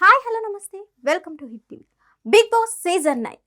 Hi hello నమస్తే. Welcome to Hit TV. Bigg Boss season nine.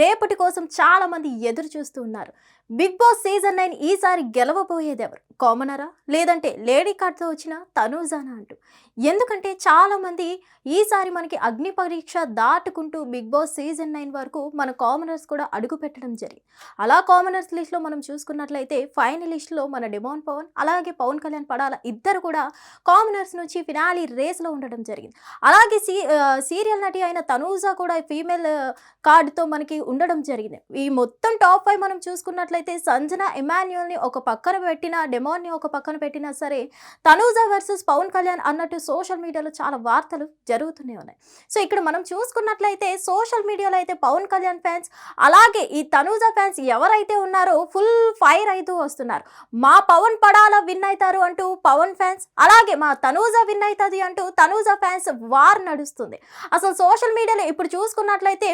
రేపటి కోసం చాలా మంది ఎదురు చూస్తూ ఉన్నారు. బిగ్ బాస్ సీజన్ నైన్ ఈసారి గెలవబోయేది ఎవరు? కామనరా? లేదంటే లేడీ కార్డ్తో వచ్చిన తనూజానా అంటూ. ఎందుకంటే చాలా మంది ఈసారి మనకి అగ్ని పరీక్ష దాటుకుంటూ బిగ్ బాస్ సీజన్ నైన్ వరకు మన కామనర్స్ కూడా అడుగు పెట్టడం జరిగింది. అలా కామనర్స్ లిస్ట్లో మనం చూసుకున్నట్లయితే ఫైనలిస్ట్లో మన డిమాన్ పవన్ అలాగే పవన్ కళ్యాణ్ పడాల ఇద్దరు కూడా కామనర్స్ నుంచి ఫినాలి రేస్లో ఉండడం జరిగింది. అలాగే సీ సీరియల్ నటి అయిన తనూజా కూడా ఫీమేల్ కార్డుతో మనకి ఉండడం జరిగింది. ఈ మొత్తం టాప్ ఫైవ్ మనం చూసుకున్నట్లయితే సంజన ఇమాన్యుయల్ని ఒక పక్కన పెట్టిన డెమాన్ని ఒక పక్కన పెట్టినా సరే తనూజ వర్సెస్ పవన్ కళ్యాణ్ అన్నట్టు సోషల్ మీడియాలో చాలా వార్తలు జరుగుతూనే ఉన్నాయి. సో ఇక్కడ మనం చూసుకున్నట్లయితే సోషల్ మీడియాలో అయితే పవన్ కళ్యాణ్ ఫ్యాన్స్ అలాగే ఈ తనూజ ఫ్యాన్స్ ఎవరైతే ఉన్నారో ఫుల్ ఫైర్ అవుతూ వస్తున్నారు. మా పవన్ పడాల విన్ అవుతారు అంటూ పవన్ ఫ్యాన్స్ అలాగే మా తనూజ విన్ అవుతుంది అంటూ తనూజ ఫ్యాన్స్ వార్ నడుస్తుంది. అసలు సోషల్ మీడియాలో ఇప్పుడు చూసుకున్నట్లయితే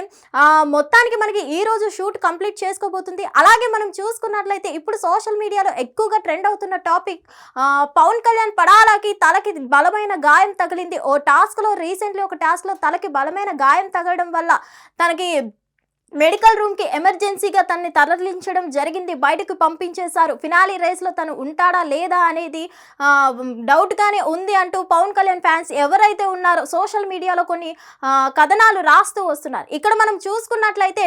మొత్తం మొత్తానికి మనకి ఈ రోజు షూట్ కంప్లీట్ చేసుకోబోతుంది. అలాగే మనం చూసుకున్నట్లయితే ఇప్పుడు సోషల్ మీడియాలో ఎక్కువగా ట్రెండ్ అవుతున్న టాపిక్ పవన్ కళ్యాణ్ పడాలకి తలకి బలమైన గాయం తగిలింది. ఓ టాస్క్లో రీసెంట్లీ ఒక టాస్క్లో తలకి బలమైన గాయం తగలడం వల్ల తనకి మెడికల్ రూమ్కి ఎమర్జెన్సీగా తనని తరలించడం జరిగింది. బయటకు పంపించేశారు. ఫినాలి రేస్లో తను ఉంటాడా లేదా అనేది డౌట్గానే ఉంది అంటూ పవన్ కళ్యాణ్ ఫ్యాన్స్ ఎవరైతే ఉన్నారో సోషల్ మీడియాలో కొన్ని కథనాలు రాస్తూ వస్తున్నారు. ఇక్కడ మనం చూసుకున్నట్లయితే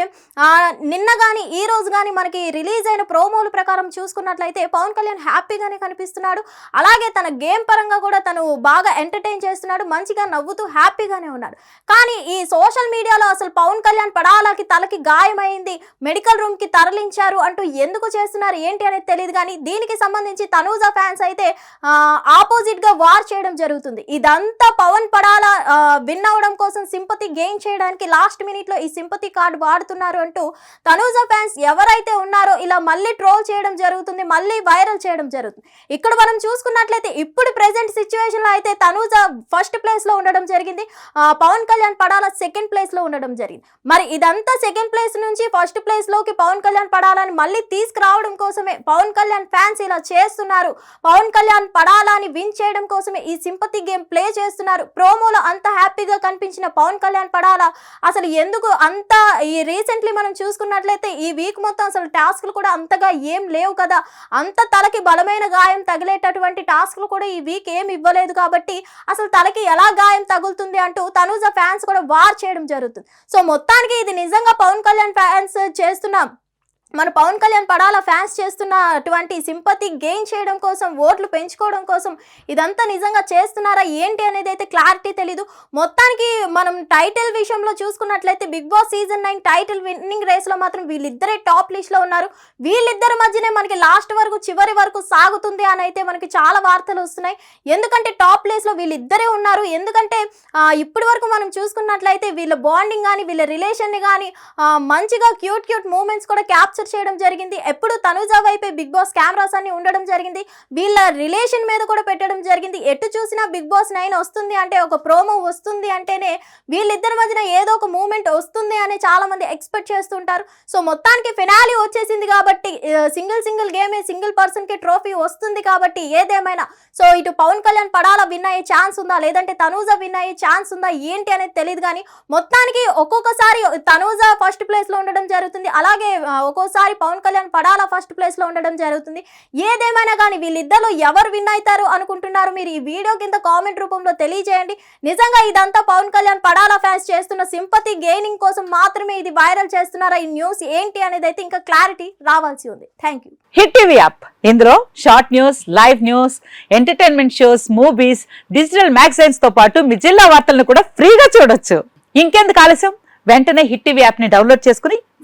నిన్న కానీ ఈ రోజు కానీ మనకి రిలీజ్ అయిన ప్రోమోల ప్రకారం చూసుకున్నట్లయితే పవన్ కళ్యాణ్ హ్యాపీగానే కనిపిస్తున్నాడు. అలాగే తన గేమ్ పరంగా కూడా తను బాగా ఎంటర్టైన్ చేస్తున్నాడు. మంచిగా నవ్వుతూ హ్యాపీగానే ఉన్నాడు. కానీ ఈ సోషల్ మీడియాలో అసలు పవన్ కళ్యాణ్ పడాలకి తలకి గాయమైంది. మెడికల్ రూమ్కి తరలించారు అంటూ ఎందుకు చేస్తున్నారు? ఏంటి అనేది తెలియదు కానీ దీనికి సంబంధించి తనూజా ఫ్యాన్స్ అయితే ఆపోజిట్గా వార్ చేయడం జరుగుతుంది. ఇదంతా పవన్ పడాల విన్ అవడం కోసం సింపతి గెయిన్ చేయడానికి లాస్ట్ మినిట్లో ఈ సింపతి కార్డ్ వాడుతున్నారు అంటూ తనూజా ఫ్యాన్స్ ఎవరైతే ఉన్నారో ఇలా మళ్ళీ ట్రోల్ చేయడం జరుగుతుంది మళ్ళీ వైరల్ చేయడం జరుగుతుంది. ఇక్కడ మనం చూసుకున్నట్లయితే ఇప్పుడు ప్రెసెంట్ సిచ్యువేషన్లో అయితే తనూజ ఫస్ట్ ప్లేస్లో ఉండడం జరిగింది. పవన్ కళ్యాణ్ పడాల సెకండ్ ప్లేస్లో ఉండడం జరిగింది. మరి ఇదంతా సెకండ్ ప్లేస్ నుంచి ఫస్ట్ ప్లేస్లోకి పవన్ కళ్యాణ్ పడాలని మళ్ళీ తీసుకురావడం కోసమే పవన్ కళ్యాణ్ ఫ్యాన్స్ ఇలా చేస్తున్నారు. పవన్ కళ్యాణ్ పడాలని విన్ చేయడం కోసమే ఈ సింపతి గేమ్ ప్లే చేస్తున్నారు. ప్రోమోలో అంత హ్యాపీగా కనిపించిన పవన్ కళ్యాణ్ పడాలా? అసలు ఎందుకు అంత ఈ రీసెంట్లీ మనం చూసుకున్నట్లయితే ఈ వీక్ మొత్తం అసలు టాస్క్లు కూడా అంతగా ఏం లేవు కదా. అంత తలకి బలమైన గాయం తగిలేటటువంటి టాస్క్లు కూడా ఈ వీక్ ఏం ఇవ్వలేదు కాబట్టి అసలు తలకి ఎలా గాయం తగులుతుంది అంటూ తనూజ ఫ్యాన్స్ కూడా వార్ చేయడం జరుగుతుంది. సో మొత్తానికి ఇది నిజంగా పవన్ కళ్యాణ్ ఫ్యాన్స్ చేస్తున్నాం. మన పవన్ కళ్యాణ్ పడాల ఫ్యాన్స్ చేస్తున్న అటువంటి సింపతి గెయిన్ చేయడం కోసం ఓట్లు పెంచుకోవడం కోసం ఇదంతా నిజంగా చేస్తున్నారా? ఏంటి అనేది అయితే క్లారిటీ తెలీదు. మొత్తానికి మనం టైటిల్ విషయంలో చూసుకున్నట్లయితే Bigg Boss season nine title winning రేస్లో మాత్రం వీళ్ళిద్దరే టాప్ లిస్ట్లో ఉన్నారు. వీళ్ళిద్దరి మధ్యనే మనకి లాస్ట్ వరకు చివరి వరకు సాగుతుంది అని అయితే మనకి చాలా వార్తలు వస్తున్నాయి. ఎందుకంటే టాప్ ప్లేస్లో వీళ్ళిద్దరే ఉన్నారు. ఎందుకంటే ఇప్పటి వరకు మనం చూసుకున్నట్లయితే వీళ్ళ బాండింగ్ కానీ వీళ్ళ రిలేషన్ని కానీ మంచిగా క్యూట్ క్యూట్ మూమెంట్స్ కూడా క్యాప్ టార్చర్ చేయడం జరిగింది. ఎప్పుడు తనుజా వైపే బిగ్ బాస్ కెమెరాస్ అన్ని ఉండడం జరిగింది. వీళ్ళ రిలేషన్ మీద కూడా పెట్టడం జరిగింది. ఎటు చూసినా బిగ్ బాస్ నైన్ వస్తుంది అంటే ఒక ప్రోమో వస్తుంది అంటేనే వీళ్ళిద్దరి మధ్యన ఏదో ఒక మూమెంట్ వస్తుంది అని చాలా మంది ఎక్స్పెక్ట్ చేస్తుంటారు. సో మొత్తానికి ఫినాలి వచ్చేసింది కాబట్టి సింగిల్ సింగిల్ గేమే సింగిల్ పర్సన్కి ట్రోఫీ వస్తుంది కాబట్టి ఏదేమైనా సో ఇటు పవన్ కళ్యాణ్ పడాల విన్ అయ్యే ఛాన్స్ ఉందా? లేదంటే తనూజ విన్ అయ్యే ఛాన్స్ ఉందా? ఏంటి అనేది తెలియదు కానీ మొత్తానికి ఒక్కొక్కసారి తనూజ ఫస్ట్ ప్లేస్లో ఉండడం జరుగుతుంది. అలాగే ఒక్కో ఒక్కోసారి పవన్ కళ్యాణ్ పడాల ఫస్ట్ ప్లేస్లో ఉండడం జరుగుతుంది. ఏదేమైనా కానీ వీళ్ళిద్దరు ఎవరు విన్ అవుతారు అనుకుంటున్నారు మీరు ఈ వీడియో కింద కామెంట్ రూపంలో తెలియజేయండి. నిజంగా ఇదంతా పవన్ కళ్యాణ్ పడాల ఫ్యాన్స్ చేస్తున్న సింపతి గెయినింగ్ కోసం మాత్రమే ఇది వైరల్ చేస్తున్నారా? ఈ న్యూస్ ఏంటి అనేది అయితే ఇంకా క్లారిటీ రావాల్సి ఉంది. Thank you Hit TV app. ఇందులో short news live news entertainment shows movies digital మ్యాగజైన్స్తో పాటు మీ జిల్లా వార్తలను కూడా ఫ్రీగా చూడొచ్చు. ఇంకెందుకు ఆలస్యం? వెంటనే హిట్ టీవీ యాప్ని డౌన్లోడ్ చేసుకుని